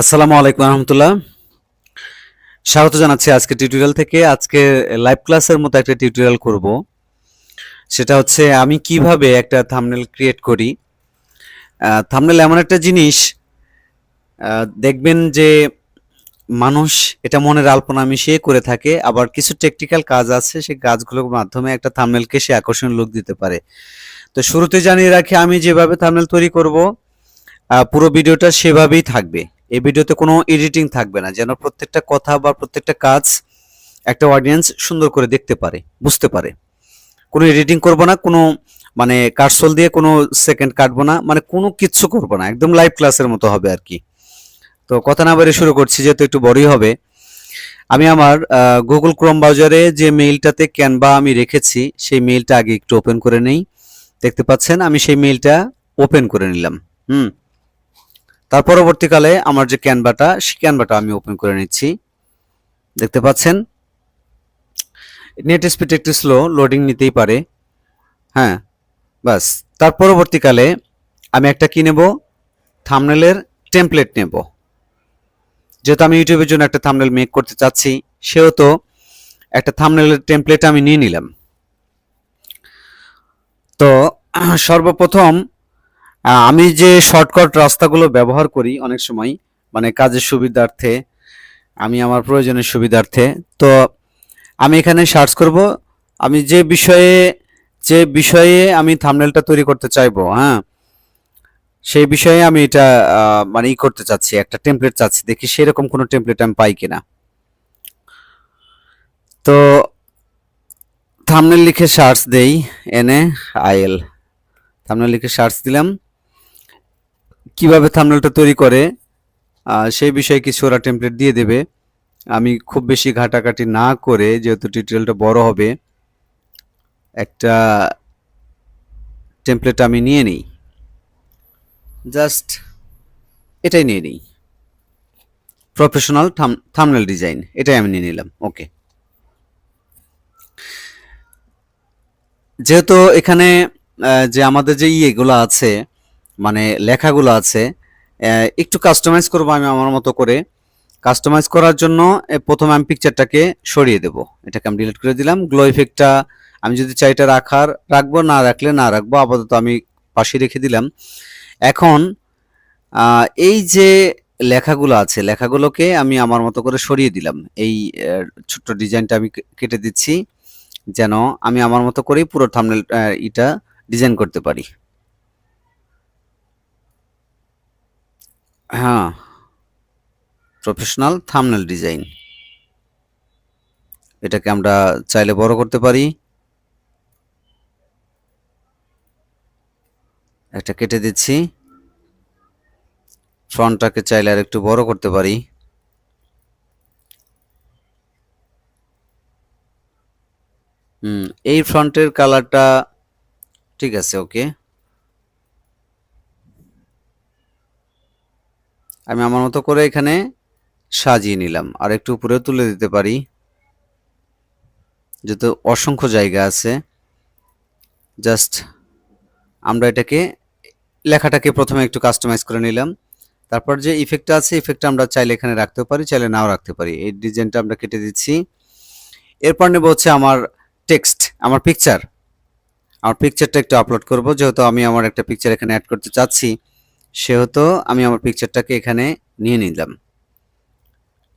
আসসালামু আলাইকুম রহমতুল্লাহ স্বাগত জানাচ্ছি আজকে টিউটোরিয়াল থেকে। আজকে লাইভ ক্লাসের মতো একটা টিউটোরিয়াল করব। সেটা হচ্ছে আমি কীভাবে একটা থামনেল ক্রিয়েট করি। থামনেল এমন একটা জিনিস দেখবেন যে মানুষ এটা মনের আলপনা মিশিয়ে করে থাকে। আবার কিছু টেকনিক্যাল কাজ আছে, সেই কাজগুলোর মাধ্যমে একটা থাম্বনেলকে সে আকর্ষণ লোক দিতে পারে। তো শুরুতে জানিয়ে রাখি, আমি যেভাবে থাম্বনেল তৈরি করব পুরো ভিডিওটা সেভাবেই থাকবে। এই ভিডিওতে কোনো এডিটিং থাকবে না, যেন প্রত্যেকটা কথা বা প্রত্যেকটা কাজ একটা অডিয়েন্স সুন্দর করে দেখতে পারে, বুঝতে পারে। কোনো এডিটিং করব না, কোনো মানে কাটসল দিয়ে কোনো সেকেন্ড কাটবো না মানে কোনো কিচ্ছু করব না, একদম লাইভ ক্লাসের মতো হবে আর কি। তো কথা না বেরিয়ে শুরু করছি, যেহেতু একটু বড়ই হবে। আমি আমার গুগল ক্রোম ব্রাউজারে যে মেইলটাতে ক্যানভা আমি রেখেছি, সেই মেইলটা আগে একটু ওপেন করে নেই। দেখতে পাচ্ছেন, আমি সেই মেইলটা ওপেন করে নিলাম। হুম। তার পরবর্তীকালে আমার যে ক্যানভাটা, সেই ক্যানভাটা আমি ওপেন করে নিচ্ছি। দেখতে পাচ্ছেন? নেট স্পিড একটু স্লো লোডিং নিতেই পারে। হ্যাঁ বাস তার পরবর্তীকালে আমি একটা কি নেব? থামনেলের টেমপ্লেট নেব। যেহেতু আমি ইউটিউবের জন্য একটা থামনেল মেক করতে চাচ্ছি, সেহেতু একটা থামনেলের টেমপ্লেট আমি নিয়ে নিলাম। তো, সর্বপ্রথম আমি যে শর্টকাট রাস্তাগুলো ব্যবহার করি অনেক সময় মানে কাজের সুবিধার্থে, আমি আমার প্রয়োজনের সুবিধার্থে, তো আমি এখানে সার্চ করব, আমি যে বিষয়ে যে বিষয়ে আমি থামনেলটা তৈরি করতে চাইব হ্যাঁ সেই বিষয়ে আমি এটা মানে ই করতে চাচ্ছি, একটা টেমপ্লেট চাচ্ছি, দেখি সেরকম কোনো টেমপ্লেট আমি পাই কিনা। তো থামনেল লিখে সার্চ দেই, এনে আইএল থামনেল লিখে সার্চ দিলাম। কীভাবে থাম্বনেলটা তৈরি করে সেই বিষয়ে কিছু ওরা টেমপ্লেট দিয়ে দেবে। আমি খুব বেশি ঘাটাঘাটি না করে যেহেতু টিউটোরিয়ালটা বড় হবে, একটা টেমপ্লেট আমি নিয়ে নিই। জাস্ট এটাই নিয়ে নিই। প্রফেশনাল থামনেল ডিজাইন এটাই আমি নিয়ে নিলাম ওকে যেহেতু এখানে যে আমাদের যে ইয়েগুলো আছে মানে লেখাগুলো আছে একটু কাস্টমাইজ করব আমি আমার মতো করে। কাস্টমাইজ করার জন্য প্রথমে আমি পিকচারটাকে সরিয়ে দেব। এটাকে আমি ডিলিট করে দিলাম। গ্লো ইফেক্টটা আমি যদি চাই এটা রাখার, রাখব, না রাখলে না রাখব, আপাতত আমি পাশে রেখে দিলাম। এখন এই যে লেখাগুলো আছে, লেখাগুলোকে আমি আমার মতো করে সরিয়ে দিলাম। এই ছোট্ট ডিজাইনটা আমি কেটে দিচ্ছি, যেন আমি আমার মতো করেই পুরো থাম্বনেল এটা ডিজাইন করতে পারি। হ্যাঁ। প্রফেশনাল থাম্বনেল ডিজাইন এটাকে আমরা চাইলে বড় করতে পারি। একটা কেটে দিচ্ছি। ফ্রন্টটাকে চাইলে আর একটু বড় করতে পারি। হুম, এই ফ্রন্টের কালারটা ঠিক আছে ওকে আমি আমার মতো করে এখানে সাজিয়ে নিলাম। আর একটু উপরেও তুলে দিতে পারি। যেহেতু অসংখ্য জায়গা আছে জাস্ট আমরা এটাকে, লেখাটাকে প্রথমে একটু কাস্টমাইজ করে নিলাম। তারপর যে ইফেক্টটা আছে ইফেক্টটা আমরা চাইলে এখানে রাখতে পারি, চাইলে নাও রাখতে পারি। এই ডিজাইনটা আমরা কেটে দিচ্ছি। এরপর নেব হচ্ছে আমার টেক্সট আমার পিকচার আমার পিকচারটা একটু আপলোড করব, যেহেতু আমি আমার একটা পিকচার এখানে অ্যাড করতে চাচ্ছি। সেহেতু আমি আমার পিকচারটাকে এখানে নিয়ে নিলাম।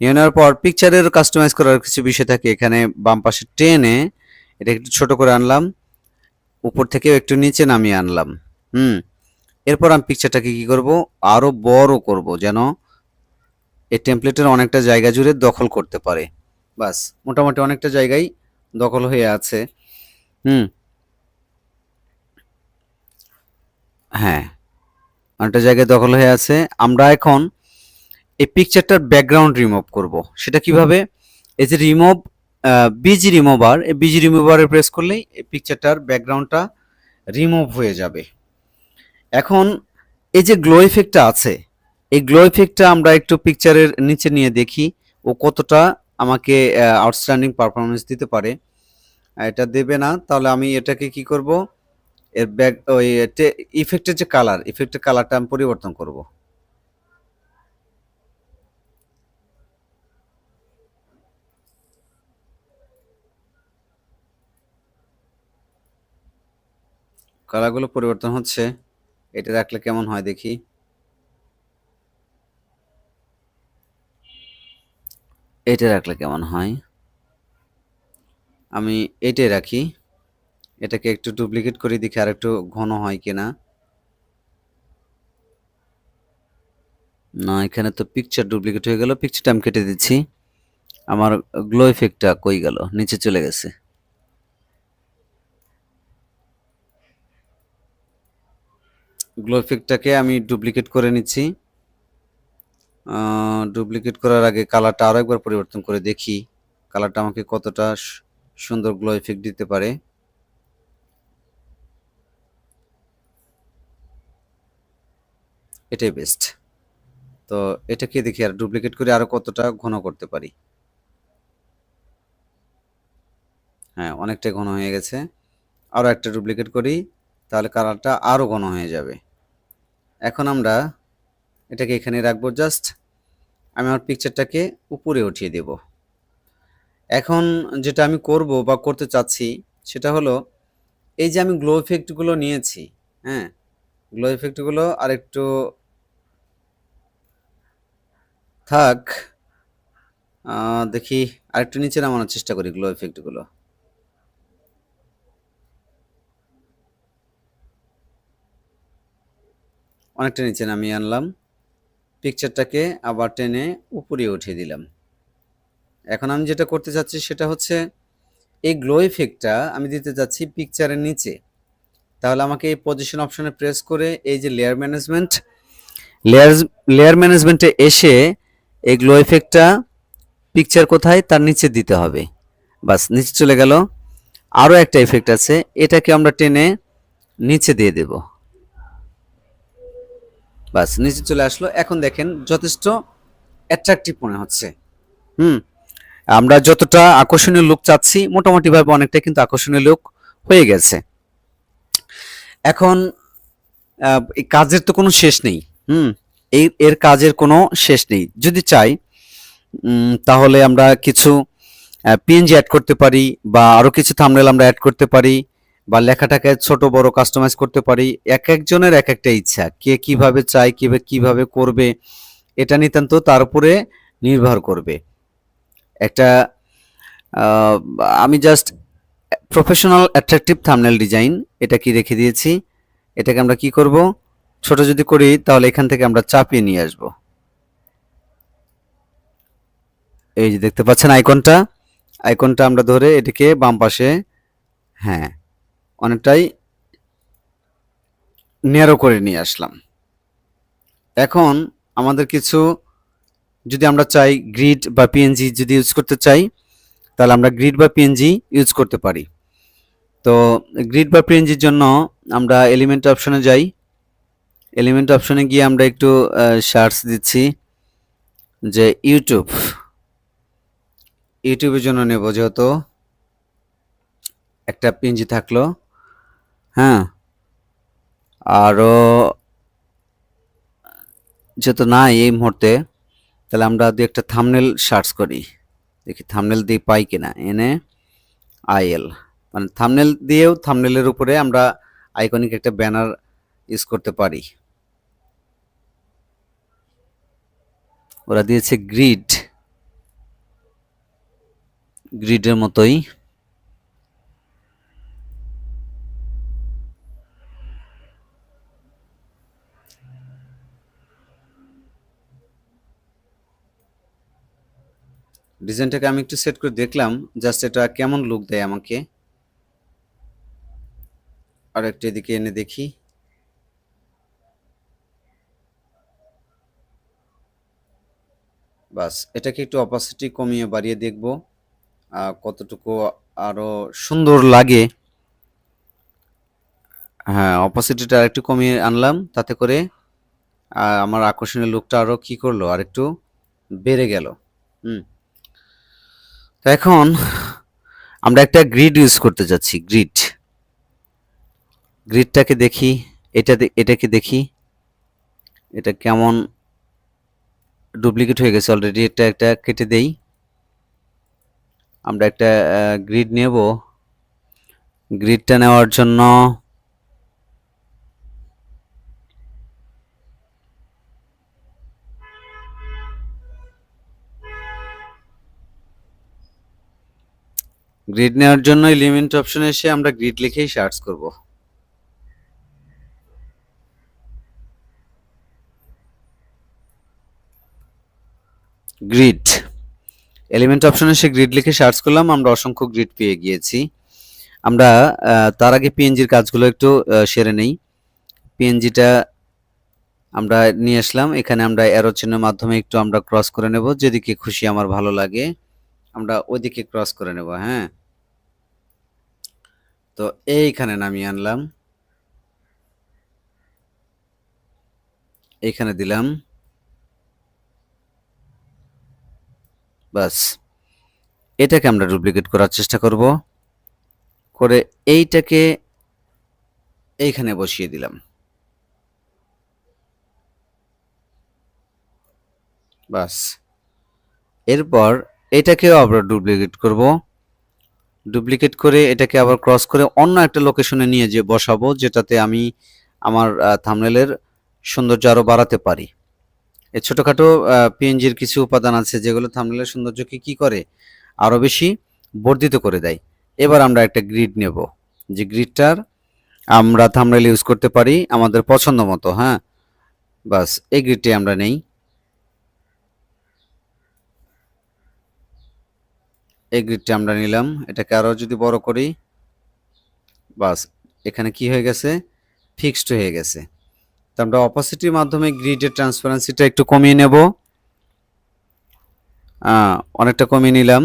নিয়ে নেওয়ার পর পিকচারের কাস্টমাইজ করার কিছু বিষয় থাকে। এখানে বাম পাশে টেনে এটা একটু ছোট করে আনলাম। উপর থেকেও একটু নিচে নামিয়ে আনলাম। হুম। এরপর আমি পিকচারটাকে কি করব? আরও বড় করব যেন এই টেমপ্লেটের অনেকটা জায়গা জুড়ে দখল করতে পারে। বাস, মোটামুটি অনেকটা জায়গায় দখল হয়ে আছে। হুম। হ্যাঁ। অনেকটা জায়গায় দখল হয়ে আছে। আমরা এখন এই পিকচারটার ব্যাকগ্রাউন্ড রিমুভ করব। সেটা কীভাবে? এই যে রিমুভ বিজি রিমুভার এই বিজি রিমুভারে প্রেস করলেই এই পিকচারটার ব্যাকগ্রাউন্ডটা রিমুভ হয়ে যাবে। এখন এই যে গ্লো ইফেক্টটা আছে, এই গ্লো ইফেক্টটা আমরা একটু পিকচারের নিচে নিয়ে দেখি, ও কতটা আমাকে আউটস্ট্যান্ডিং পারফরমেন্স দিতে পারে। এটা দেবে না, তাহলে আমি এটাকে কি করব? এর ব্যাক ওই ইফেক্টের যে কালার ইফেক্টের কালারটা আমি পরিবর্তন করব। কালারগুলো পরিবর্তন হচ্ছে, এটা রাখলে কেমন হয় দেখি। এটা রাখলে কেমন হয়? আমি এটাই রাখি। এটাকে একটু ডুপ্লিকেট করে দেখি আর একটু ঘন হয় কিনা। না, এখানে তো পিকচার ডুপ্লিকেট হয়ে গেল। পিকচারটা আমি কেটে দিচ্ছি। আমার গ্লো ইফেক্টটা কই গেল? নিচে চলে গেছে। গ্লো ইফেক্টটাকে আমি ডুপ্লিকেট করে নিচ্ছি। ডুপ্লিকেট করার আগে কালারটা আরও একবার পরিবর্তন করে দেখি। কালারটা আমাকে কতটা সুন্দর গ্লো ইফেক্ট দিতে পারে। এটাই বেস্ট তো এটাকে দেখি আর ডুপ্লিকেট করে আরও কতটা ঘন করতে পারি। হ্যাঁ অনেকটা ঘন হয়ে গেছে। আরও একটা ডুপ্লিকেট করি, তাহলে কালারটা আরও ঘন হয়ে যাবে। এখন আমরা এটাকে এখানে রাখব জাস্ট আমি আমার পিকচারটাকে উপরে উঠিয়ে দেব। এখন যেটা আমি করব বা করতে চাচ্ছি, সেটা হলো এই যে আমি গ্লো ইফেক্টগুলো নিয়েছি হ্যাঁ গ্লো ইফেক্টগুলো আর একটু থাক। দেখি আরেকটু নিচে নামানোর চেষ্টা করি গ্লো। ইফেক্টগুলো অনেকটা নিচে নামিয়ে আনলাম। পিকচারটাকে আবার টেনে উপরে উঠিয়ে দিলাম। এখন আমি যেটা করতে চাচ্ছি সেটা হচ্ছে, এই গ্লো ইফেক্টটা আমি দিতে চাচ্ছি পিকচারের নিচে। তাহলে আমাকে এই পজিশন অপশনে প্রেস করে এই যে লেয়ার ম্যানেজমেন্ট লেয়ার লেয়ার ম্যানেজমেন্টে এসে এই গ্লো ইফেক্টটা পিকচার কোথায়? তার নিচে দিতে হবে। বাস, নিচে চলে গেল। আরও একটা এফেক্ট আছে, এটাকে আমরা টেনে নিচে দিয়ে দেব। বাস, নিচে চলে আসলো। এখন দেখেন যথেষ্ট অ্যাট্রাকটিভ মনে হচ্ছে। হুম, আমরা যতটা আকর্ষণীয় লুক চাচ্ছি, মোটামুটিভাবে অনেকটা কিন্তু আকর্ষণীয় লুক হয়ে গেছে। এখন কাজের তো কোনো শেষ নেই, হুম? এই, এর কাজের কোনো শেষ নেই। যদি চাই তাহলে আমরা কিছু পিএনজি অ্যাড করতে পারি বা আরও কিছু থাম্বনেল আমরা অ্যাড করতে পারি বা লেখাটাকে ছোট, বড় কাস্টমাইজ করতে পারি। এক একজনের এক একটা ইচ্ছা, কে কীভাবে চায় কীভাবে কীভাবে করবে, এটা নিতান্ত তার উপরে নির্ভর করবে। একটা আমি just professional attractive thumbnail design এটা কি রেখে দিয়েছি? এটাকে আমরা কি করব? ছোট যদি করি, তাহলে এখান থেকে আমরা চাপিয়ে নিয়ে আসব। এই যে দেখতে পাচ্ছেন আইকনটা? আইকনটা আমরা ধরে এটাকে বাম পাশে হ্যাঁ অনেকটাই ন্যারো করে নিয়ে আসলাম। এখন আমাদের কিছু, যদি আমরা চাই গ্রিড বা পিএনজি যদি ইউজ করতে চাই তাহলে আমরা গ্রিড বা পিএনজি ইউজ করতে পারি। তো গ্রিড বা পিএনজির জন্য আমরা এলিমেন্ট অপশনে যাই। এলিমেন্ট অপশনে গিয়ে আমরা একটু সার্চ দিচ্ছি যে ইউটিউব ইউটিউবের জন্য নেব যেহেতু একটা পিএনজি থাকল। হ্যাঁ। আরও যেহেতু নাই এই মুহূর্তে, তাহলে আমরা দু একটা থামনেল সার্চ করি। দেখি থামনেল দিয়ে পাই কিনা। এনে আইএল মানে থামনেল দিয়েও থামনেলের উপরে আমরা আইকনিক একটা ব্যানার ইউজ করতে পারি। ওরা দিয়েছে গ্রিড গ্রিডের মতোই। ডিজাইনটাকে আমি একটু সেট করে দেখলাম জাস্ট এটা কেমন লুক দেয় আমাকে। আর একটু এদিকে এনে দেখি। বাস, এটাকে একটু অপাসিটি কমিয়ে বাড়িয়ে দেখব কতটুকু আরও সুন্দর লাগে। হ্যাঁ অপাসিটিটা আরেকটু কমিয়ে আনলাম, তাতে করে আমার আকর্ষণীয় লুকটা আরও কি করল আর একটু বেড়ে গেল। হুম। তো এখন আমরা একটা গ্রিড ইউজ করতে যাচ্ছি গ্রিড গ্রিডটাকে দেখি এটা এটাকে দেখি। এটা কেমন ডুপ্লিকেট হয়ে গেছে অলরেডি এটা একটা কেটে দেই। আমরা একটা গ্রিড নেব। গ্রিডটা নেওয়ার জন্য গ্রিড নেওয়ার জন্য এলিমেন্ট অপশনে এসে আমরা গ্রিড লিখেই সার্চ করব। গ্রিড এলিমেন্ট অপশনে এসে গ্রিড লিখে সার্চ করলাম, আমরা অসংখ্য গ্রিড পেয়ে গিয়েছি। আমরা তার আগে পিএনজির কাজগুলো একটু সেরে নেই। পিএনজিটা আমরা নিয়ে আসলাম, এখানে আমরা অ্যারো চিহ্নের মাধ্যমে একটু আমরা ক্রস করে নেব যেদিকে খুশি আমার ভালো লাগে, আমরা ওইদিকে ক্রস করে নেব হ্যাঁ। তো এইখানে নামিয়ে আনলাম। এইখানে দিলাম। বাস। এটাকে আমরা ডুপ্লিকেট করার চেষ্টা করব। করে এইটাকে এইখানে বসিয়ে দিলাম। বাস। এরপর এটাকেও আমরা ডুপ্লিকেট করব। ডুপ্লিকেট করে এটাকে আবার ক্রস করে অন্য একটা লোকেশনে নিয়ে যে বসাবো, যেটাতে আমি আমার থামনেলের সৌন্দর্য আরও বাড়াতে পারি। এই ছোটোখাটো পিএনজির কিছু উপাদান আছে যেগুলো থামনেলের সৌন্দর্যকে কি করে? আরও বেশি বর্ধিত করে দেয়। এবার আমরা একটা গ্রিড নেব। যে গ্রিডটার আমরা থামনেল ইউজ করতে পারি আমাদের পছন্দ মতো হ্যাঁ? বাস, এই গ্রিডটি আমরা নেই। এই গ্রিডটি আমরা নিলাম। এটাকে আরও যদি বড় করি, বাস, এখানে কি হয়ে গেছে? ফিক্সড হয়ে গেছে। তো আমরা অপাসিটির মাধ্যমে গ্রিডের ট্রান্সপারেন্সিটা একটু কমিয়ে নেব। অনেকটা কমিয়ে নিলাম।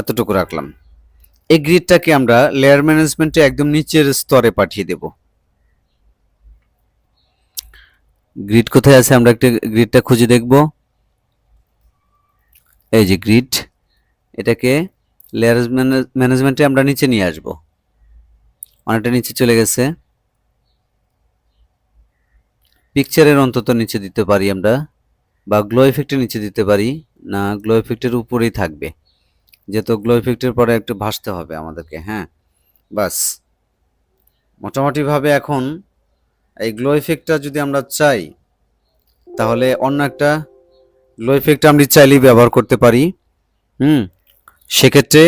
এতটুকু রাখলাম। এই গ্রিডটাকে আমরা লেয়ার ম্যানেজমেন্টে একদম নিচের স্তরে পাঠিয়ে দেব। গ্রিড কোথায় আছে? আমরা একটা গ্রিডটা খুঁজে দেখব। এই যে গ্রিড এটাকে লেয়ার ম্যানেজমেন্টে আমরা নিচে নিয়ে আসব। অনেকটা নিচে চলে গেছে। পিকচারের অন্তত নিচে দিতে পারি আমরা, বা গ্লো ইফেক্টের নিচে দিতে পারি। না গ্লো ইফেক্টের উপরেই থাকবে। যেহেতু গ্লো ইফেক্টের পরে একটু ভাসতে হবে আমাদেরকে হ্যাঁ? বাস। মোটামুটিভাবে এখন এই গ্লো ইফেক্টটা যদি আমরা চাই, তাহলে অন্য একটা গ্লো ইফেক্ট আমরা চাইলেই ব্যবহার করতে পারি। হুম? সেক্ষেত্রে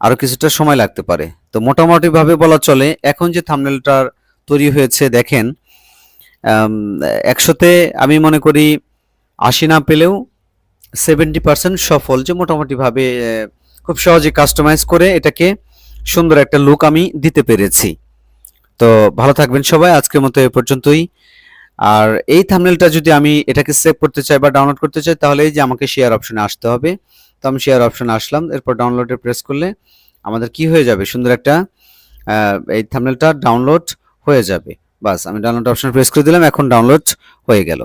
আরও কিছুটা সময় লাগতে পারে। তো মোটামুটিভাবে বলা চলে, এখন যে থামনেলটার তৈরি হয়েছে, দেখেন একশোতে আমি মনে করি আশি না পেলেও সেভেন্টি পার্সেন্ট সফল, যে মোটামুটিভাবে খুব সহজে কাস্টমাইজ করে এটাকে সুন্দর একটা লুক আমি দিতে পেরেছি। তো ভালো থাকবেন সবাই, আজকের মতো এ পর্যন্তই। আর এই থামনেলটা যদি আমি এটাকে সেভ করতে চাই বা ডাউনলোড করতে চাই, তাহলে এই যে আমাকে শেয়ার অপশনে আসতে হবে। তো আমি শেয়ার অপশনে আসলাম, এরপর ডাউনলোডে প্রেস করলে আমাদের কি হয়ে যাবে? সুন্দর একটা এই থামনেলটা ডাউনলোড হয়ে যাবে। বাস, আমি ডাউনলোড অপশন প্রেস করে দিলাম, এখন ডাউনলোড হয়ে গেল।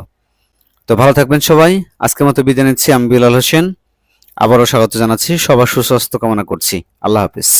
তো ভালো থাকবেন সবাই, আজকের মতো বিদায় নিচ্ছি, আমি বিলাল হোসেন। আবারও স্বাগত জানাচ্ছি, সবার সুস্বাস্থ্য কামনা করছি। আল্লাহ হাফিজ।